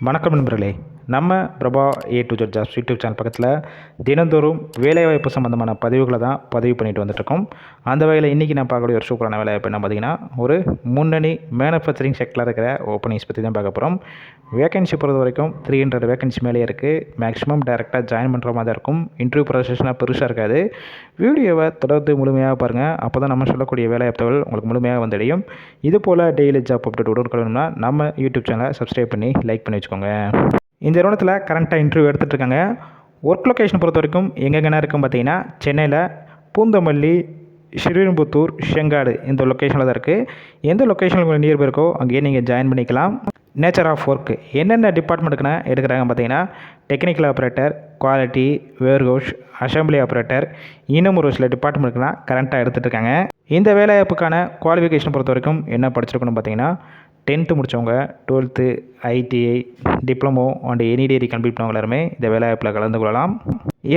வணக்கம் நண்பர்களே. நம்ம Prabha A to Z jobs YouTube channel பக்கத்தில் தினந்தோறும் வேலைவாய்ப்பு சம்மந்தமான பதிவுகளை தான் பதிவு பண்ணிட்டு வந்துட்டுருக்கோம். அந்த வகையில் இன்றைக்கி நான் பார்க்கக்கூடிய ஒரு சூப்பரான வேலைவாய்ப்பு என்ன பார்த்தீங்கன்னா ஒரு முன்னணி மேனுஃபேக்சரிங் செக்டரில் இருக்கிற ஓப்பனிங்ஸ் பற்றி தான் பார்க்க போகிறோம் வேகன்சி பொறுத்த வரைக்கும் த்ரீ ஹண்ட்ரட் வேகன்சி மேலே இருக்குது மேக்ஸிமம் டேரெக்டாக ஜாயின் பண்ணுற மாதிரி தான் இருக்கும். இன்டர்வியூ ப்ரொசஸ்னால் பெருசாக இருக்காது. வீடியோவை தொடர்ந்து முழுமையாக பாருங்கள் அப்போ தான் நம்ம சொல்லக்கூடிய வேலைவாய்ப்புகள் உங்களுக்கு முழுமையாக வந்தடையும் இது போல் டெய்லி ஜாப் அப்டேட் உடனுக்குடனா நம்ம யூடியூப் சேனலை சப்ஸ்கிரைப் பண்ணி லைக் பண்ணி வச்சுக்கோங்க. இந்த நிறுவனத்தில் கரண்ட்டாக இன்டர்வியூ எடுத்துகிட்டு இருக்காங்க ஒர்க் லொக்கேஷன் பொறுத்த வரைக்கும் எங்கெங்கன்னா இருக்கும் பார்த்தீங்கன்னா சென்னையில் பூந்தமல்லி ஸ்ரீரம்புத்தூர் செங்காடு இந்த லொக்கேஷனில் தான் இருக்குது எந்த லொக்கேஷனில் உங்களுக்கு நியர்பை இருக்கோ அங்கேயே நீங்கள் ஜாயின் பண்ணிக்கலாம். நேச்சர் ஆஃப் ஒர்க் என்னென்ன டிபார்ட்மெண்ட்டுக்குன்னா எடுக்கிறாங்க பார்த்தீங்கன்னா technical operator quality warehouse assembly operator இன்னும் ஒரு சில டிபார்ட்மெண்ட்டுக்குலாம் கரண்ட்டாக எடுத்துகிட்ருக்காங்க இந்த வேலைவாய்ப்புக்கான குவாலிஃபிகேஷன் பொறுத்த வரைக்கும் என்ன படிச்சிருக்கணும் பார்த்தீங்கன்னா டென்த்து முடித்தவங்க twelfth ITI diploma and any degree complete பண்ணவங்க எல்லாருமே இந்த வேலைவாய்ப்பில் கலந்து கொள்ளலாம்.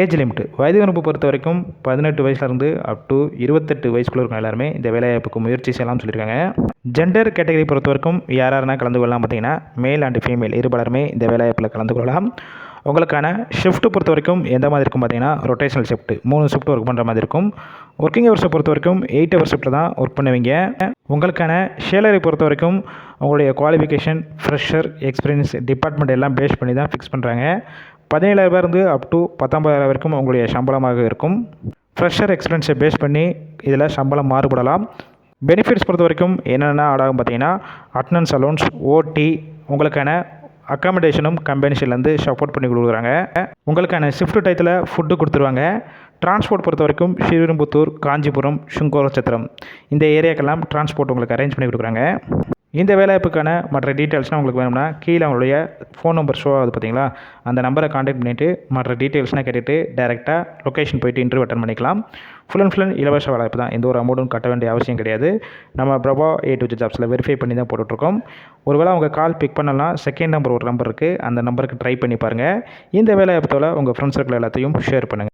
Age limit. வயது வரம்பு பொறுத்த வரைக்கும் பதினெட்டு வயசுலேருந்து அப் டு இருபத்தெட்டு வயசுக்குள்ள இருக்கும் எல்லாருமே இந்த வேலைவாய்ப்புக்கு முயற்சி செய்யலாம்னு சொல்லியிருக்காங்க. ஜெண்டர் கேட்டகரி பொறுத்த வரைக்கும் யார் யாருன்னா கலந்து கொள்ளலாம் பார்த்தீங்கன்னா மேல் அண்ட் ஃபீமேல் இருபலருமே இந்த வேலைவாய்ப்பில் கலந்து கொள்ளலாம். உங்களுக்கான ஷிஃப்ட்டு பொறுத்த வரைக்கும் எந்த மாதிரி இருக்கும் பார்த்தீங்கன்னா ரொட்டேஷனல் ஷிஃப்ட் மூணு ஷிஃப்ட் ஒர்க் பண்ணுற மாதிரி இருக்கும். ஒர்க்கிங் ஹவர்ஸை பொறுத்த வரைக்கும் எயிட் ஹவர் ஷிஃப்ட்டில் தான் ஒர்க் பண்ணுவீங்க. உங்களுக்கான சேலரி பொறுத்த வரைக்கும் உங்களுடைய குவாலிஃபிகேஷன் ஃப்ரெஷர் எக்ஸ்பீரியன்ஸ் டிபார்ட்மெண்ட் எல்லாம் பேஸ் பண்ணி தான் ஃபிக்ஸ் பண்ணுறாங்க பதினேழாயிரம் அப் டு பத்தொம்பதாயிரம் வரைக்கும் உங்களுடைய சம்பளமாக இருக்கும். ஃப்ரெஷர் எக்ஸ்பீரியன்ஸை பேஸ் பண்ணி இதில் சம்பளம் மாறுபடலாம். பெனிஃபிட்ஸ் பொறுத்த வரைக்கும் என்னென்ன ஆடாகும் பார்த்தீங்கன்னா அட்னன்ஸ் அலோன்ஸ் ஓடி உங்களுக்கான அக்காமடேஷனும் கம்பெனிஸ்லேருந்து சப்போர்ட் பண்ணி கொடுக்குறாங்க. உங்களுக்கான ஷிஃப்ட் டயத்தில் ஃபுட்டு கொடுத்துருவாங்க. டிரான்ஸ்போர்ட் பொறுத்த வரைக்கும் ஸ்ரீவிரும்புத்தூர் காஞ்சிபுரம் சுங்கோரச்சத்திரம் இந்த ஏரியாக்கெல்லாம் டிரான்ஸ்போர்ட் உங்களுக்கு அரேஞ்ச் பண்ணி கொடுக்குறாங்க. இந்த வேலைவாய்ப்புக்கான மற்ற டீட்டெயில்ஸ்லாம் உங்களுக்கு வேணும்னா கீழே அவங்களுடைய ஃபோன் நம்பர் ஷோ ஆகுது பார்த்தீங்களா? அந்த நம்பரை காண்டாக்ட் பண்ணிவிட்டு மற்ற டீட்டெயில்ஸ்லாம் கேட்டுட்டு டேரெக்டாக லொக்கேஷன் போயிட்டு இன்டர்வியூ அட்டன் பண்ணிக்கலாம். ஃபுல் அண்ட் ஃபுல் அண்ட் இலவச வேலைவாய்ப்பு தான். எந்த ஒரு அமௌண்ட்டும் கட்ட வேண்டிய அவசியம் கிடையாது. நம்ம பிரபா ஏ டு ஜாப்ஸில் வெரிஃபை பண்ணி தான் போட்டுட்ருக்கோம். ஒருவேளை அவங்க கால் பிக் பண்ணலாம் செகண்ட் நம்பர் ஒரு நம்பர் இருக்குது அந்த நம்பருக்கு ட்ரை பண்ணி பாருங்கள் இந்த வேலைவாய்ப்பத்தோட உங்கள் ஃப்ரெண்ட்ஸ் சர்க்கிள் எல்லாத்தையும் ஷேர் பண்ணுங்கள்